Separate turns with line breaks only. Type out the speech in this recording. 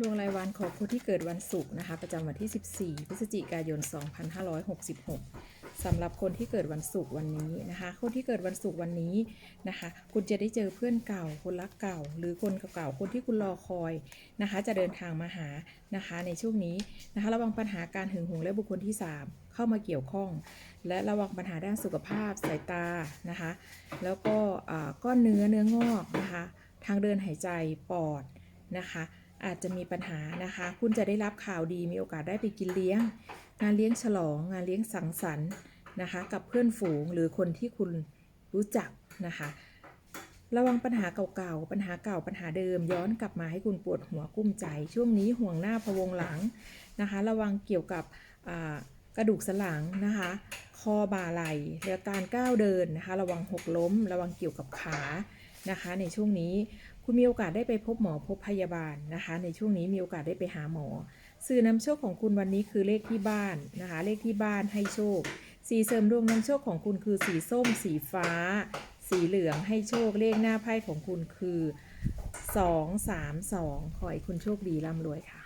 ดวงรายวันของผู้ที่เกิดวันศุกร์นะคะ ประจำวันที่ 14 พฤศจิกายน 2566สำหรับคนที่เกิดวันศุกร์วันนี้นะคะ คนที่เกิดวันศุกร์วันนี้นะคะ คุณจะได้เจอเพื่อนเก่า คนรักเก่า หรือคนเก่าๆคนที่คุณรอคอยนะคะ จะเดินทางมาหานะคะ ในช่วงนี้นะคะ ระวังปัญหาการหึงหวงและบุคคลที่ 3 เข้ามาเกี่ยวข้อง และระวังปัญหาด้านสุขภาพสายตานะคะ แล้วก็อ่าก้อนเนื้อเนื้องอกนะคะ ทางเดินหายใจปอดนะคะ อาจจะมีปัญหานะคะ คุณจะได้รับข่าวดีมีโอกาสได้ไปกินเลี้ยง งานเลี้ยงฉลอง งานเลี้ยงสังสรรค์นะคะ กับเพื่อนฝูงหรือคนที่คุณรู้จักนะคะ ระวังปัญหาเก่าๆปัญหาเก่าปัญหาเดิม ย้อนกลับมาให้คุณปวดหัวกุ้มใจ ช่วงนี้ห่วงหน้าพะวงหลังนะคะ ระวังเกี่ยวกับกระดูกสันหลังนะคะ คอบ่าไหล่และการก้าวเดินนะคะ ระวังหกล้ม ระวังเกี่ยวกับขา นะคะ ในช่วงนี้คุณมีโอกาสได้ไปพบหมอพบพยาบาลนะคะ ในช่วงนี้มีโอกาสได้ไปหาหมอ สื่อนำโชคของคุณวันนี้คือเลขที่บ้านนะคะ เลขที่บ้านให้โชค สีเสริมดวงนำโชคของคุณคือสีส้ม สีฟ้า สีเหลืองให้โชค เลขหน้าไพ่ของคุณคือ 2 3 2 ขอให้คุณโชคดีร่ำรวยค่ะ